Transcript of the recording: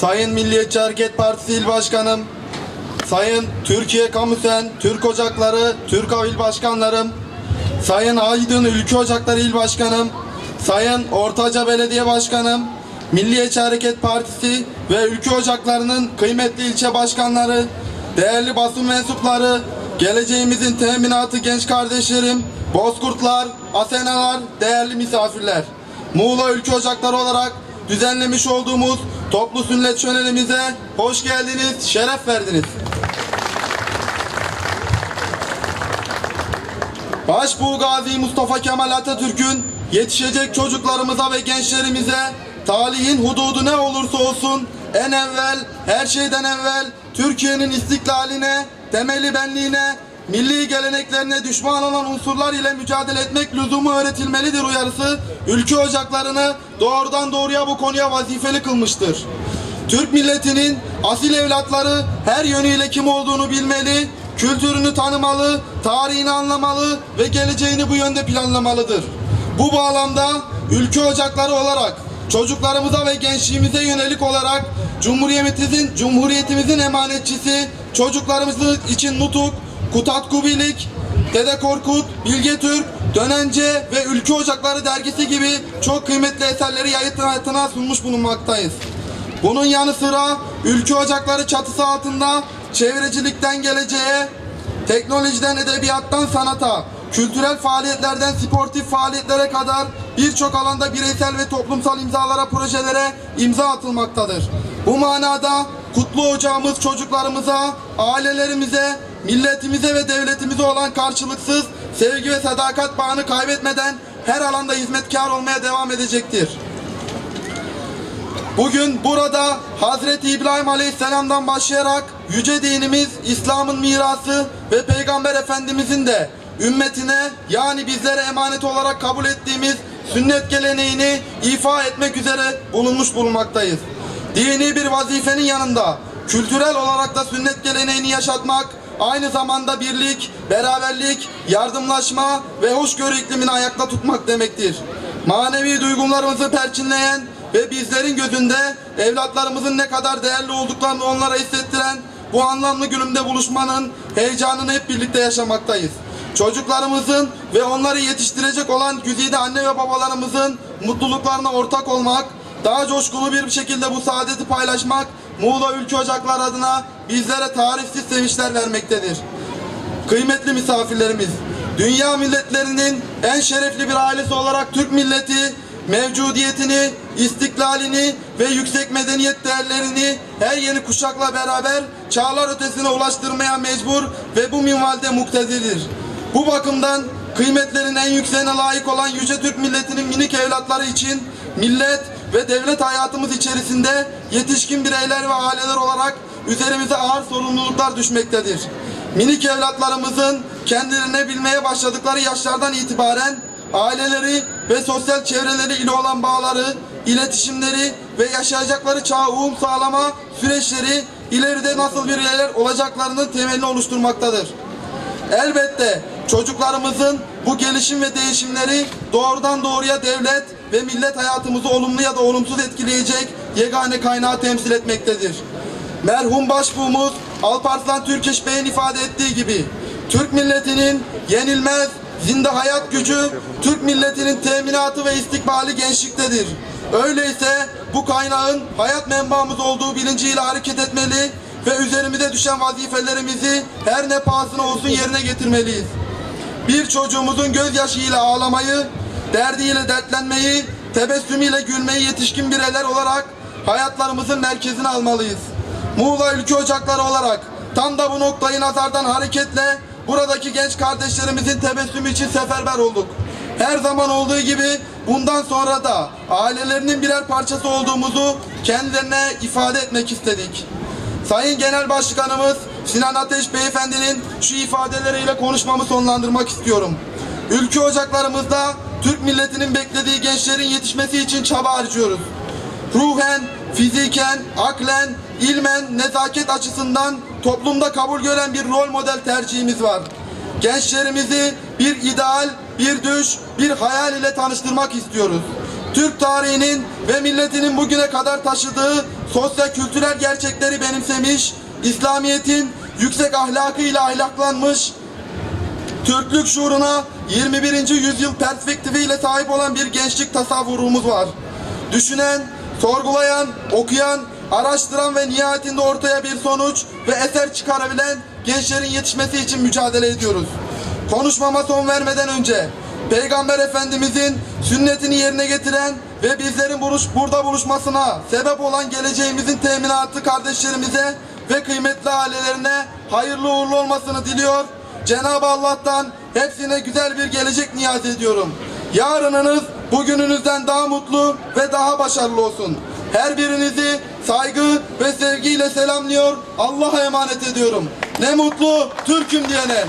Sayın Milliyetçi Hareket Partisi İl Başkanım, Sayın Türkiye Kamusen, Türk Ocakları, Türk İl Başkanlarım, Sayın Aydın Ülke Ocakları İl Başkanım, Sayın Ortaca Belediye Başkanım, Milliyetçi Hareket Partisi ve Ülke Ocakları'nın kıymetli ilçe başkanları, değerli basın mensupları, geleceğimizin teminatı genç kardeşlerim, bozkurtlar, asenalar, değerli misafirler. Muğla Ülke Ocakları olarak düzenlemiş olduğumuz toplu sünnet şölenimize hoş geldiniz, şeref verdiniz. Başbuğ Gazi Mustafa Kemal Atatürk'ün yetişecek çocuklarımıza ve gençlerimize talihin hududu ne olursa olsun en evvel, her şeyden evvel Türkiye'nin istiklaline, temeli benliğine, milli geleneklerine düşman olan unsurlar ile mücadele etmek lüzumu öğretilmelidir uyarısı ülke ocaklarını doğrudan doğruya bu konuya vazifeli kılmıştır. Türk milletinin asil evlatları her yönüyle kim olduğunu bilmeli, kültürünü tanımalı, tarihini anlamalı ve geleceğini bu yönde planlamalıdır. Bu bağlamda ülke ocakları olarak çocuklarımıza ve gençliğimize yönelik olarak Cumhuriyetimizin Cumhuriyetimizin emanetçisi çocuklarımız için Nutuk, Kutat Kubilik, Dede Korkut, Bilge Türk, Dönence ve Ülke Ocakları dergisi gibi çok kıymetli eserleri yayın hayatına sunmuş bulunmaktayız. Bunun yanı sıra Ülke Ocakları çatısı altında çevrecilikten geleceğe, teknolojiden edebiyattan sanata, kültürel faaliyetlerden sportif faaliyetlere kadar birçok alanda bireysel ve toplumsal imzalara, projelere imza atılmaktadır. Bu manada kutlu ocağımız çocuklarımıza, ailelerimize, milletimize ve devletimize olan karşılıksız sevgi ve sadakat bağını kaybetmeden her alanda hizmetkar olmaya devam edecektir. Bugün burada Hazreti İbrahim Aleyhisselam'dan başlayarak yüce dinimiz İslam'ın mirası ve Peygamber Efendimizin de ümmetine yani bizlere emanet olarak kabul ettiğimiz sünnet geleneğini ifa etmek üzere bulunmuş bulunmaktayız. Dini bir vazifenin yanında kültürel olarak da sünnet geleneğini yaşatmak aynı zamanda birlik, beraberlik, yardımlaşma ve hoşgörü iklimini ayakta tutmak demektir. Manevi duygularımızı perçinleyen ve bizlerin gözünde evlatlarımızın ne kadar değerli olduklarını onlara hissettiren bu anlamlı günümde buluşmanın heyecanını hep birlikte yaşamaktayız. Çocuklarımızın ve onları yetiştirecek olan güzide anne ve babalarımızın mutluluklarına ortak olmak, daha coşkulu bir şekilde bu saadeti paylaşmak Muğla Ülke Ocaklar adına bizlere tarifsiz sevinçler vermektedir. Kıymetli misafirlerimiz, dünya milletlerinin en şerefli bir ailesi olarak Türk milleti mevcudiyetini, istiklalini ve yüksek medeniyet değerlerini her yeni kuşakla beraber çağlar ötesine ulaştırmaya mecbur ve bu minvalde muktedirdir. Bu bakımdan kıymetlerin en yükseğine layık olan yüce Türk milletinin minik evlatları için millet ve devlet hayatımız içerisinde yetişkin bireyler ve aileler olarak üzerimize ağır sorumluluklar düşmektedir. Minik evlatlarımızın kendilerine bilmeye başladıkları yaşlardan itibaren aileleri ve sosyal çevreleri ile olan bağları, iletişimleri ve yaşayacakları çağa uyum sağlama süreçleri ileride nasıl bireyler olacaklarının temelini oluşturmaktadır. Elbette çocuklarımızın bu gelişim ve değişimleri doğrudan doğruya devlet ve millet hayatımızı olumlu ya da olumsuz etkileyecek yegane kaynağı temsil etmektedir. Merhum başbuğumuz Alparslan Türkeş Bey'in ifade ettiği gibi Türk milletinin yenilmez zinde hayat gücü Türk milletinin teminatı ve istikbali gençliktedir. Öyleyse bu kaynağın hayat menbaımız olduğu bilinciyle hareket etmeli ve üzerimize düşen vazifelerimizi her ne pahasına olsun yerine getirmeliyiz. Bir çocuğumuzun gözyaşıyla ağlamayı, derdiyle dertlenmeyi, tebessümüyle gülmeyi yetişkin bireyler olarak hayatlarımızın merkezine almalıyız. Muğla Ülke Ocakları olarak tam da bu noktayı nazardan hareketle buradaki genç kardeşlerimizin tebessümü için seferber olduk. Her zaman olduğu gibi bundan sonra da ailelerinin birer parçası olduğumuzu kendilerine ifade etmek istedik. Sayın Genel Başkanımız Sinan Ateş Beyefendinin şu ifadeleriyle konuşmamı sonlandırmak istiyorum. Ülke ocaklarımızda Türk milletinin beklediği gençlerin yetişmesi için çaba harcıyoruz. Ruhen, fiziken, aklen, ilmen, nezaket açısından toplumda kabul gören bir rol model tercihimiz var. Gençlerimizi bir ideal, bir düş, bir hayal ile tanıştırmak istiyoruz. Türk tarihinin ve milletinin bugüne kadar taşıdığı sosyal kültürel gerçekleri benimsemiş, İslamiyet'in yüksek ahlakıyla ahlaklanmış, Türklük şuuruna 21. yüzyıl perspektifiyle sahip olan bir gençlik tasavvurumuz var. Düşünen, sorgulayan, okuyan, araştıran ve nihayetinde ortaya bir sonuç ve eser çıkarabilen gençlerin yetişmesi için mücadele ediyoruz. Konuşmama son vermeden önce Peygamber Efendimizin sünnetini yerine getiren ve bizlerin buluş, burada buluşmasına sebep olan geleceğimizin teminatı kardeşlerimize ve kıymetli ailelerine hayırlı uğurlu olmasını diliyor. Cenab-ı Allah'tan hepsine güzel bir gelecek niyaz ediyorum. Yarınınız bugününüzden daha mutlu ve daha başarılı olsun. Her birinizi saygı ve sevgiyle selamlıyor. Allah'a emanet ediyorum. Ne mutlu Türk'üm diyene.